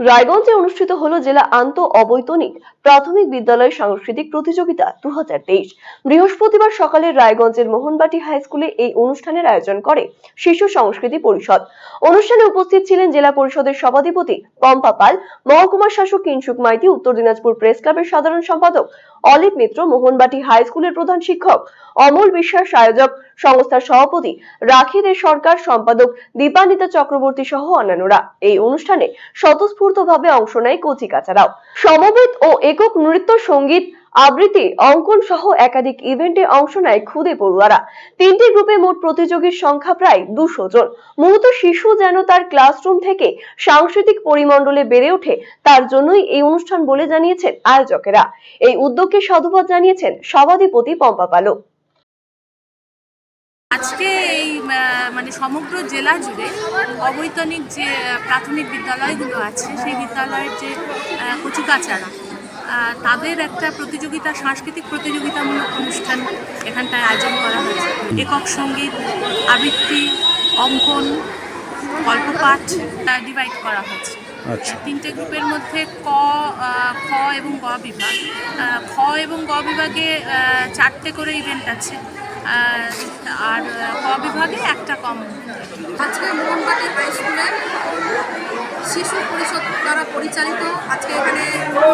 রায়গঞ্জে অনুষ্ঠিত হলো জেলা আন্ত অবৈতনিক প্রাথমিক বিদ্যালয় সাংস্কৃতিক প্রতিযোগিতা দু বৃহস্পতিবার সকালে রায়গঞ্জের মোহনবাটি হাই স্কুলে এই অনুষ্ঠানের আয়োজন করে শিশু সংস্কৃতি পরিষদ। অনুষ্ঠানে উপস্থিত ছিলেন জেলা পরিষদের সভাধিপতি পম্পা পাল, মহকুমা শাসক কিংসুক মাইতি, উত্তর দিনাজপুর প্রেস ক্লাবের সাধারণ সম্পাদক অলিভ মিত্র, মোহনবাটি হাই স্কুলের প্রধান শিক্ষক অমল বিশ্বাস, আয়োজক সংস্থার সভাপতি রাখি সরকার, সম্পাদক দীপান্বিতা চক্রবর্তী সহ অন্যান্যরা। এই অনুষ্ঠানে স্বতঃস্ফূর্তভাবে অংশ নেয় কচিকাচারাও সমবেত ও একক নৃত্য সংগীত আবৃত্তি অঙ্কন সহ একাধিক ইভেন্টে অংশ নেয় খুদে পড়ুয়ারা। তিনটি গ্রুপে মোট প্রতিযোগীর সংখ্যা প্রায় দুশো জন। মূলত শিশু যেন তার ক্লাসরুম থেকে সাংস্কৃতিক পরিমণ্ডলে বেড়ে ওঠে, তার জন্যই এই অনুষ্ঠান বলে জানিয়েছেন আয়োজকেরা। এই উদ্যোগকে সাধুবাদ জানিয়েছেন সভাধিপতি পম্পা পালক। আজকে এই মানে সমগ্র জেলা জুড়ে অবৈতনিক যে প্রাথমিক বিদ্যালয়গুলো আছে সেই বিদ্যালয়ের যে কচিকাচারা তাদের একটা প্রতিযোগিতা সাংস্কৃতিক প্রতিযোগিতামূলক অনুষ্ঠান এখানটায় আয়োজন করা হয়েছে। একক সংগীত আবৃত্তি অঙ্কন গল্পপাঠ ডিভাইড করা হয়েছে আচ্ছা। তিনটে গ্রুপের মধ্যে ক খ এবং গ বিভাগ। খ এবং গ বিভাগে চারটে করে ইভেন্ট আছে। আর ক বিভাগে একটা কম। আজকে মোহনবাটি হাই স্কুলের শিশু পরিষদ দ্বারা পরিচালিত আজকে এখানে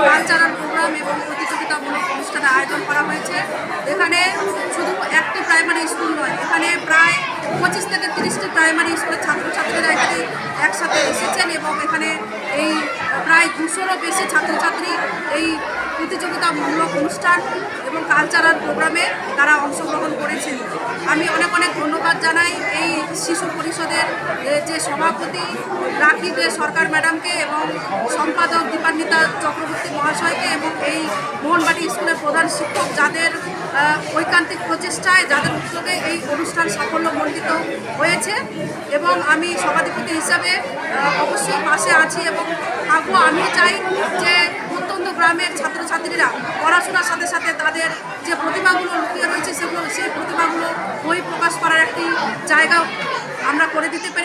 কালচারাল প্রোগ্রাম এবং প্রতিযোগিতামূলক অনুষ্ঠানের আয়োজন করা হয়েছে। এখানে শুধু একটি প্রাইমারি স্কুল নয়, এখানে প্রায় পঁচিশ থেকে তিরিশটি প্রাইমারি স্কুলের ছাত্রছাত্রীরা এখানে একসাথে এসেছেন এবং এখানে এই, প্রায় দুশোরও বেশি ছাত্রছাত্রী এই প্রতিযোগিতামূলক অনুষ্ঠান এবং কালচারাল প্রোগ্রামে তারা অংশগ্রহণ করেছেন। আমি অনেক অনেক ধন্যবাদ জানাই শিশু পরিষদের যে সভাপতি রাখি দে সরকার ম্যাডামকে এবং সম্পাদক দীপান্বিতা চক্রবর্তী মহাশয়কে এবং এই মোহনবাটি স্কুলের প্রধান শিক্ষক যাদের ঐকান্তিক প্রচেষ্টায়, যাদের উদ্যোগে এই অনুষ্ঠান সাফল্যমণ্ডিত হয়েছে এবং আমি সভাধিপতি হিসাবে অবশ্যই পাশে আছি এবং থাকব। আমিও চাই যে প্রত্যন্ত গ্রামের ছাত্রছাত্রীরা পড়াশোনার সাথে সাথে তাদের যে প্রতিভাগুলো লুকিয়ে রয়েছে, সেগুলো, সেই প্রতিভাগুলো জায়গা আমরা করে দিতে পেরেছি।